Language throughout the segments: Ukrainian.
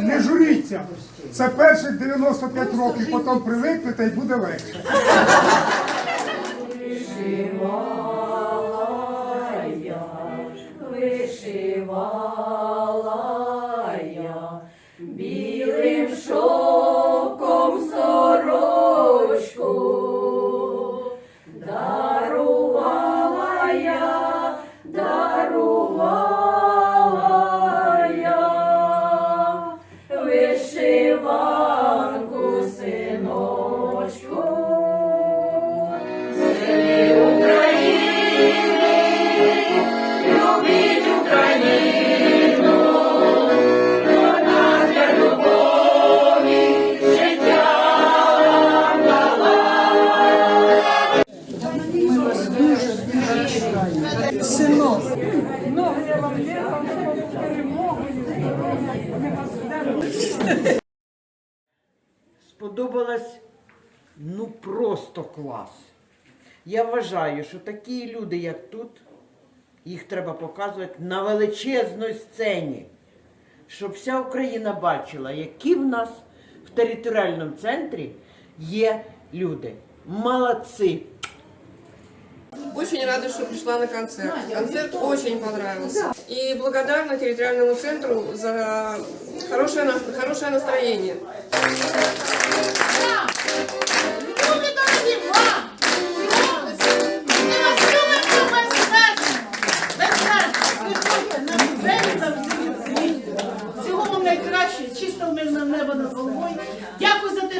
Дивіться, це перші 95 років, потім привикнете і буде легше. Вишивала сподобалось ну просто клас. Я вважаю, що такі люди, як тут, їх треба показувати на величезній сцені, щоб вся Україна бачила, які в нас в територіальному центрі є люди. Молодці! Очень рада, что пришла на концерт. Концерт очень понравился. И благодарна территориальному центру за хорошее, нас- хорошее настроение. Всього вам найкраще, чисто мирне небо над головою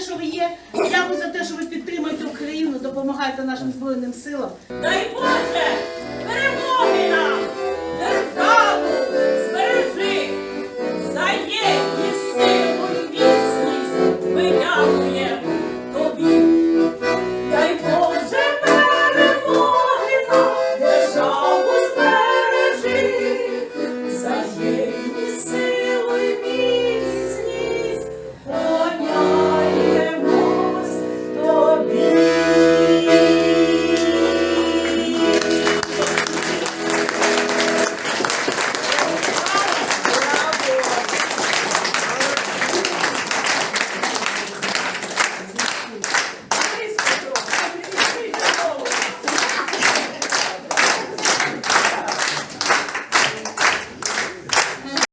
що ви є. Дякую за те, що ви підтримуєте Україну, допомагаєте нашим збройним силам. Дай Боже!